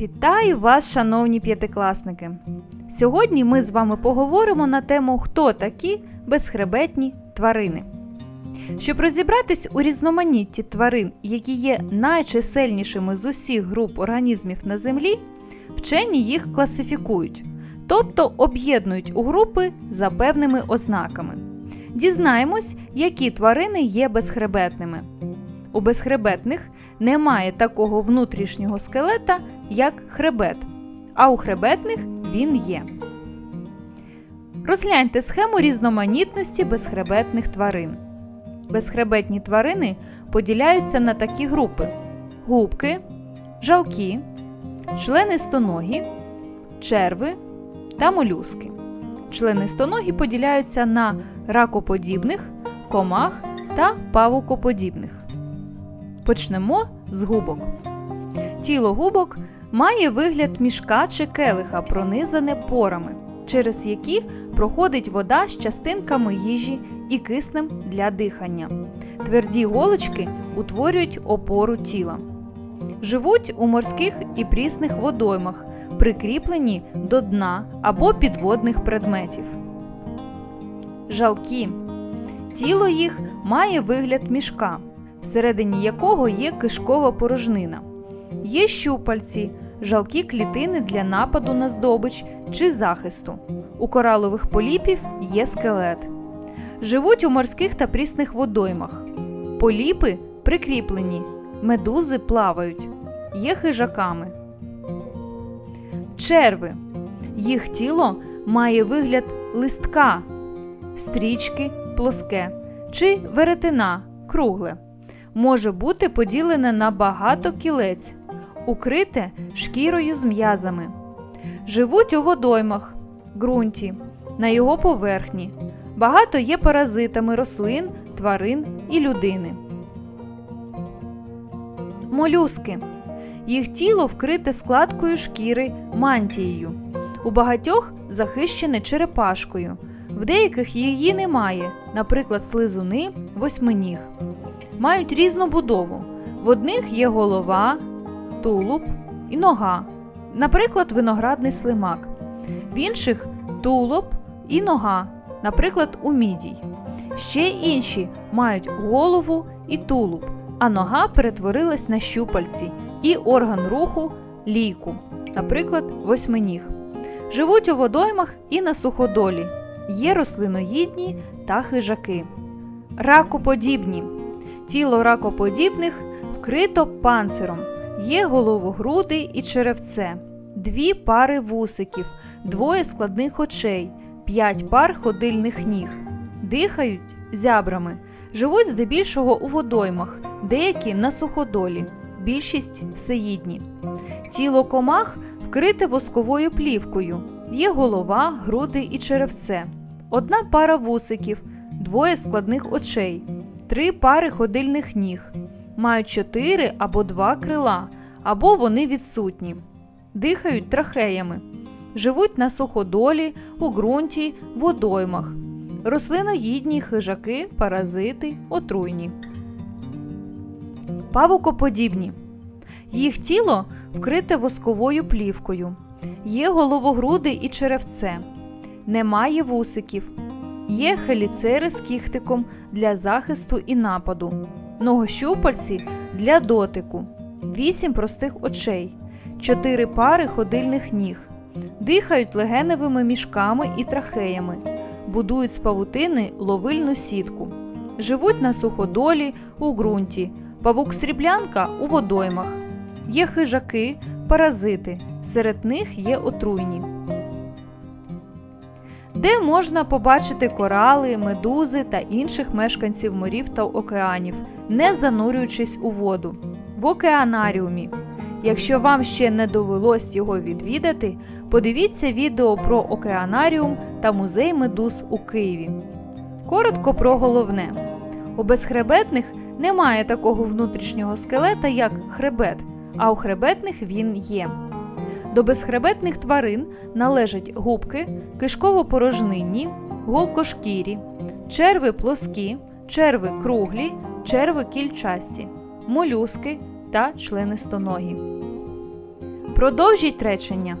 Вітаю вас, шановні п'ятикласники! Сьогодні ми з вами поговоримо на тему, хто такі безхребетні тварини. Щоб розібратись у різноманітті тварин, які є найчисельнішими з усіх груп організмів на Землі, вчені їх класифікують, тобто об'єднують у групи за певними ознаками. Дізнаємось, які тварини є безхребетними. У безхребетних немає такого внутрішнього скелета, як хребет, а у хребетних він є. Розгляньте схему різноманітності безхребетних тварин. Безхребетні тварини поділяються на такі групи: губки, жалки, члени стоногі, черви та молюски. Члени стоногі поділяються на ракоподібних, комах та павукоподібних. Почнемо з губок. Тіло губок має вигляд мішка чи келиха, пронизане порами, через які проходить вода з частинками їжі і киснем для дихання. Тверді голочки утворюють опору тіла. Живуть у морських і прісних водоймах, прикріплені до дна або підводних предметів. Жалкі. Тіло їх має вигляд мішка, всередині якого є кишкова порожнина. Є щупальці, жалкі клітини для нападу на здобич чи захисту. У коралових поліпів є скелет. Живуть у морських та прісних водоймах. Поліпи прикріплені, медузи плавають, є хижаками. Черви. Їх тіло має вигляд листка, стрічки плоске чи веретена кругле. Може бути поділене на багато кілець, укрите шкірою з м'язами. Живуть у водоймах, ґрунті, на його поверхні. Багато є паразитами рослин, тварин і людини. Молюски. Їх тіло вкрите складкою шкіри мантією. У багатьох захищене черепашкою. В деяких її немає, наприклад, слизуни, восьминіг. Мають різну будову. В одних є голова, тулуб і нога, наприклад, виноградний слимак. В інших тулуб і нога, наприклад, у мідій. Ще інші мають голову і тулуб, а нога перетворилась на щупальці і орган руху лійку, наприклад, восьминіг. Живуть у водоймах і на суходолі. Є рослиноїдні та хижаки. Ракоподібні. Тіло ракоподібних вкрито панциром. Є головогруди і черевце, дві пари вусиків, двоє складних очей, п'ять пар ходильних ніг. Дихають зябрами, живуть здебільшого у водоймах, деякі на суходолі, більшість всеїдні. Тіло комах вкрите восковою плівкою. Є голова, груди і черевце, одна пара вусиків, двоє складних очей, три пари ходильних ніг, мають чотири або два крила, або вони відсутні, дихають трахеями, живуть на суходолі, у ґрунті, водоймах, рослиноїдні хижаки, паразити, отруйні. Павукоподібні. Їх тіло вкрите восковою плівкою. Є головогруди і черевце, немає вусиків, є хеліцери з кіхтиком для захисту і нападу, ногощупальці для дотику, вісім простих очей, чотири пари ходильних ніг, дихають легеневими мішками і трахеями, будують з павутини ловильну сітку, живуть на суходолі у ґрунті, павук сріблянка у водоймах. Є хижаки, паразити, серед них є отруйні. Де можна побачити корали, медузи та інших мешканців морів та океанів, не занурюючись у воду, в океанаріумі. Якщо вам ще не довелось його відвідати, подивіться відео про океанаріум та музей медуз у Києві. Коротко про головне: у безхребетних немає такого внутрішнього скелета, як хребет а у хребетних він є. До безхребетних тварин належать губки, кишково-порожнинні, голкошкірі, черви плоскі, черви круглі, черви кільчасті, молюски та членистоногі. Продовжіть речення.